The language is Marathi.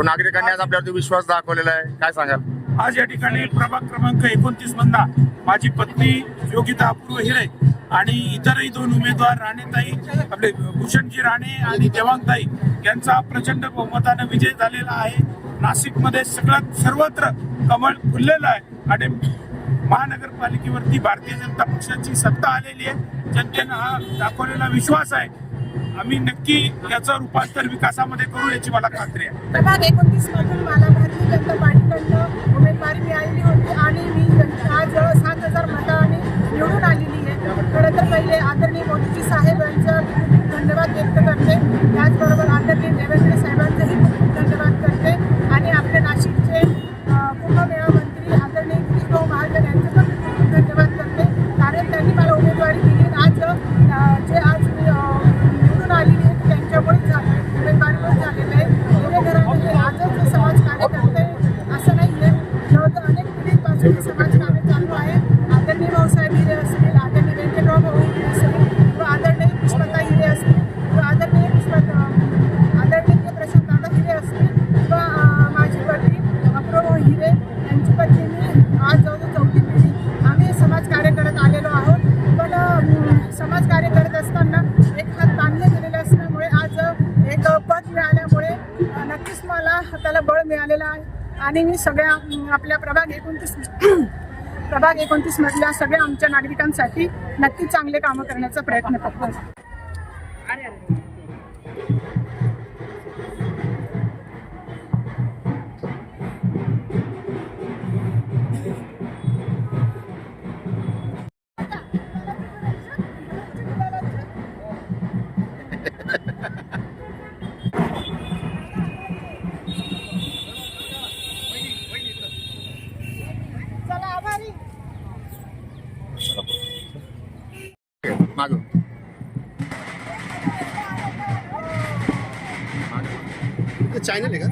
हो, नागरिकांनी आज आपल्यावरती विश्वास दाखवलेला आहे. काय सांगाल? आज या ठिकाणी प्रभाग क्रमांक एकोणतीस मधला माझी पत्नी योगिता अपूर्व हिरे आणि इतरही दोन उमेदवार राणेताई आपले भूषणजी राणे आणि देवांगताई यांचा प्रचंड बहुमतानं विजय झालेला आहे. नाशिकमध्ये सगळ्यात सर्वत्र कमळ फुललेलं आहे आणि महानगरपालिकेवरती भारतीय जनता पक्षाची सत्ता आलेली आहे. जनतेनं हा दाखवलेला विश्वास आहे. आम्ही नक्की याचं रूपांतर विकासामध्ये करू याची मला खात्री आहे. प्रभाग एकोणतीस मधून मला भारतीय जनता पार्टीकडनं उमेदवारी मिळालेली होती आणि मी आज सात हजार मतांनी निवडून आलेली आहे. खरं तर पहिले आदरणीय मोदीजी साहेब यांचं धन्यवाद व्यक्त करते. त्याचबरोबर आदरणीय देवेंद्र साहेबांचाही मिळालेलं आहे. आणि मी सगळ्या आपल्या प्रभाग एकोणतीस प्रभाग एकोणतीस मधल्या सगळ्या आमच्या नागरिकांसाठी नक्की चांगले कामं करण्याचा प्रयत्न करतो. माग. चॅनल आहे का?